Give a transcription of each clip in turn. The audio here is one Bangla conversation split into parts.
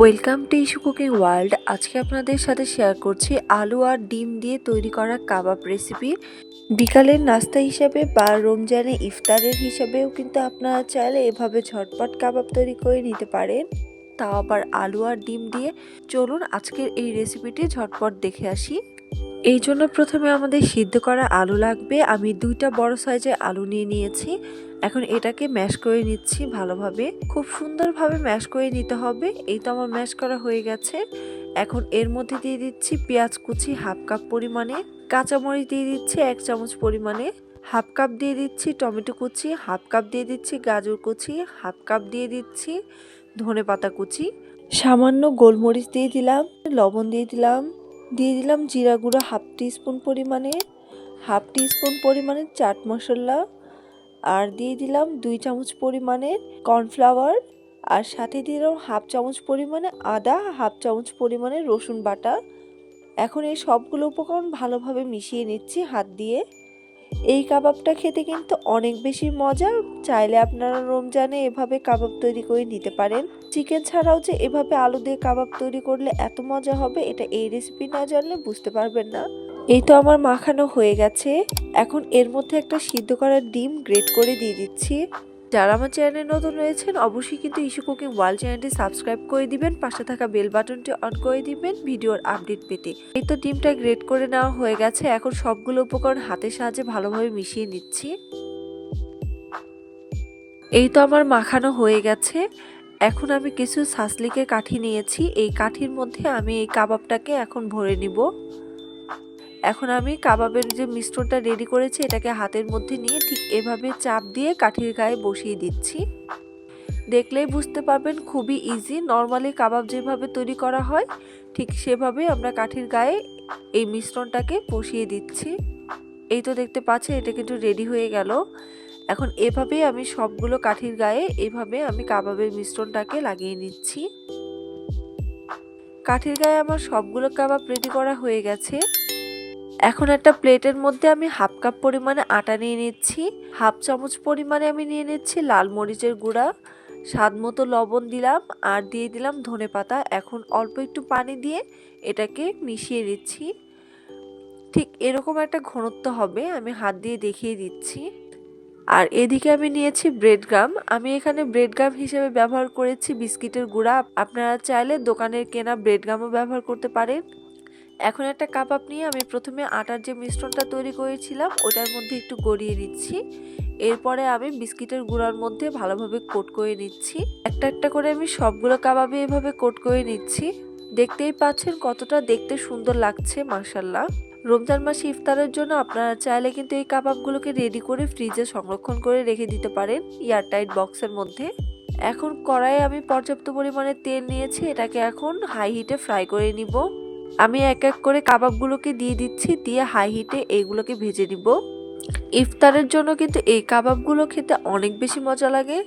Welcome to issue cooking world আজকে আপনাদের সাথে শেয়ার করছি আলু আর ডিম দিয়ে তৈরি করা কাবাব রেসিপি বিকালের নাস্তা হিসাবে বা রমজানে ইফতারের হিসাবেও কিন্তু আপনারা চাইলে এভাবে ঝটপট কাবাব তৈরি করে নিতে পারেন। তাও আবার আলু আর ডিম দিয়ে। চলুন আজকের এই রেসিপিটি ঝটপট দেখে আসি। এই জন্য প্রথমে আমাদের সিদ্ধ করা আলু লাগবে। আমি দুইটা বড় সাইজের আলু নিয়ে নিয়েছি। এখন এটাকে ম্যাশ করে নিচ্ছি ভালোভাবে। খুব সুন্দরভাবে ম্যাশ করে নিতে হবে। এই তো আমার ম্যাশ করা হয়ে গেছে। এখন এর মধ্যে দিয়ে দিচ্ছি পেঁয়াজ কুচি হাফ কাপ পরিমাণে। কাঁচামরিচ দিয়ে দিচ্ছি এক চামচ পরিমাণে। হাফ কাপ দিয়ে দিচ্ছি টমেটো কুচি। হাফ কাপ দিয়ে দিচ্ছি গাজর কুচি। হাফ কাপ দিয়ে দিচ্ছি ধনে পাতা কুচি। সামান্য গোলমরিচ দিয়ে দিলাম, লবণ দিয়ে দিলাম। দিয়ে দিলাম জিরা গুঁড়ো হাফ টিস্পুন পরিমাণে, হাফ টিস্পুন পরিমাণে চাট মশলা আর দিয়ে দিলাম দুই চামচ পরিমাণে কর্নফ্লাওয়ার আর সাথে দিলাম হাফ চামচ পরিমাণে আদা, হাফ চামচ পরিমাণে রসুন বাটা। এখন এই সবগুলো উপকরণ ভালোভাবে মিশিয়ে নিচ্ছি হাত দিয়ে। এই কাবাবটা খেতে কিন্তু অনেক বেশি মজা চাইলে আপনারা রমজানে এভাবে কাবাব তৈরি করে নিতে পারেন। চিকেন ছাড়াও যে এভাবে আলু দিয়ে কাবাব তৈরি করলে এত মজা হবে, এটা এই রেসিপি না জানলে বুঝতে পারবেন না। এই তো আমার মাখানো হয়ে গেছে। এখন এর মধ্যে একটা সিদ্ধ করা ডিম গ্রেট করে দিয়ে দিচ্ছি। যারা আমার চ্যানেলে নতুন রয়েছেন, অবশ্যই কিন্তু ইস্যু কুকিং ওয়ার্ল্ড চ্যানেলটি সাবস্ক্রাইব করে দিবেন, পাশে থাকা বেল বাটনটি অন করে দিবেন ভিডিওর আপডেট পেতে। এই তো ডিমটা গ্রেট করে নেওয়া হয়ে গেছে, এখন সবগুলো উপকরণ হাতের সাহায্যে ভালোভাবে মিশিয়ে নিচ্ছি। এই তো আমার মাখানো হয়ে গেছে, এখন আমি কিছু সাসলিকের কাঠি নিয়েছি, এই কাঠির মধ্যে আমি এই কাবাবটাকে এখন ভরে নিব। এখন আমি কাবাবের যে মিশ্রণটা রেডি করেছি, এটাকে হাতের মধ্যে নিয়ে ঠিক এভাবে চাপ দিয়ে কাঠির গায়ে বসিয়ে দিচ্ছি। দেখলেই বুঝতে পারবেন খুবই ইজি নর্মালি কাবাব যেভাবে তৈরি করা হয়, ঠিক সেভাবে আমরা কাঠির গায়ে এই মিশ্রণটাকে বসিয়ে দিচ্ছি। এই তো দেখতে পাচ্ছেন, এটা কিন্তু রেডি হয়ে গেল। এখন এভাবেই আমি সবগুলো কাঠির গায়ে এভাবে আমি কাবাবের মিশ্রণটাকে লাগিয়ে নিচ্ছি। কাঠির গায়ে আমার সবগুলো কাবাব রেডি করা হয়ে গেছে। এখন একটা প্লেটের মধ্যে আমি হাফ কাপ পরিমাণে আটা নিয়ে নিচ্ছি, হাফ চামচ পরিমাণে আমি নিয়ে নিচ্ছি লাল মরিচের গুঁড়া, স্বাদ মতো লবণ দিলাম আর দিয়ে দিলাম ধনে পাতা। এখন অল্প একটু পানি দিয়ে এটাকে মিশিয়ে নিচ্ছি। ঠিক এরকম একটা ঘনত্ব হবে, আমি হাত দিয়ে দেখিয়ে দিচ্ছি। আর এদিকে আমি নিয়েছি ব্রেড গাম আমি এখানে ব্রেড গাম হিসেবে ব্যবহার করেছি বিস্কিটের গুঁড়া। আপনারা চাইলে দোকানের কেনা ব্রেড গামও ব্যবহার করতে পারেন। এখন একটা কাবাব নিয়ে আমি প্রথমে আটার যে মিশ্রণটা তৈরি করেছিলাম, ওটার মধ্যে একটু গড়িয়ে নিচ্ছি। এরপরে আমি বিস্কিটের গুঁড়ার মধ্যে ভালোভাবে কোট করে নিচ্ছি। একটা একটা করে আমি সবগুলো কাবাবে এভাবে কোট করে নিচ্ছি। দেখতেই পাচ্ছেন কতটা দেখতে সুন্দর লাগছে মার্শাল্লাহ রমজান মাসে ইফতারের জন্য আপনারা চাইলে কিন্তু এই কাবাবগুলোকে রেডি করে ফ্রিজে সংরক্ষণ করে রেখে দিতে পারেন এয়ারটাইট বক্সের মধ্যে। এখন কড়াইয়ে আমি পর্যাপ্ত পরিমাণে তেল নিয়েছি, এটাকে এখন হাই হিটে ফ্রাই করে নিব। আমি এক এক করে কাবাবগুলোকে দিয়ে দিচ্ছি, দিয়ে হাই হিটে এইগুলোকে ভেজে নিব। ইফতারের জন্য কিন্তু এই কাবাবগুলো খেতে অনেক বেশি মজা লাগে।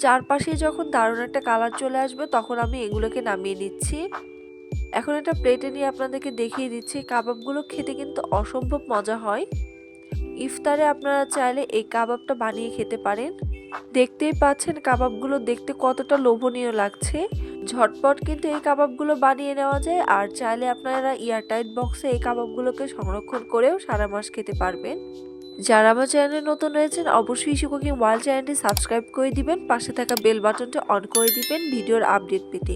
চারপাশে যখন দারুণ একটা কালার চলে আসবে, তখন আমি এগুলোকে নামিয়ে নিচ্ছি। এখন একটা প্লেটে নিয়ে আপনাদেরকে দেখিয়ে দিচ্ছি, কাবাবগুলো খেতে কিন্তু অসম্ভব মজা হয়। ইফতারে আপনারা চাইলে এই কাবাবটা বানিয়ে খেতে পারেন। দেখতেই পাচ্ছেন কাবাবগুলো দেখতে কতটা লোভনীয় লাগছে। ঝটপট কিন্তু এই কাবাবগুলো বানিয়ে নেওয়া যায়। আর চাইলে আপনারা এয়ারটাইট বক্সে এই কাবাবগুলোকে সংরক্ষণ করেও সারা মাস খেতে পারবেন। যারা আমার চ্যানেলে নতুন রয়েছেন, অবশ্যই ইস্যু কুকিং ওয়ার্ল্ড চ্যানেলটি সাবস্ক্রাইব করে দিবেন। পাশে থাকা বেল বাটনটি অন করে দিবেন ভিডিওর আপডেট পেতে।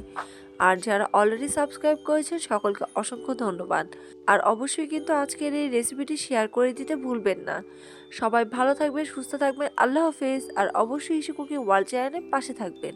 আর যারা অলরেডি সাবস্ক্রাইব করেছেন, সকলকে অসংখ্য ধন্যবাদ। আর অবশ্যই কিন্তু আজকের এই রেসিপিটি শেয়ার করে দিতে ভুলবেন না। সবাই ভালো থাকবেন, সুস্থ থাকবেন, আল্লাহ হাফেজ। আর অবশ্যই ইস্যু কুকিং ওয়ার্ল্ড চ্যানেলের পাশে থাকবেন।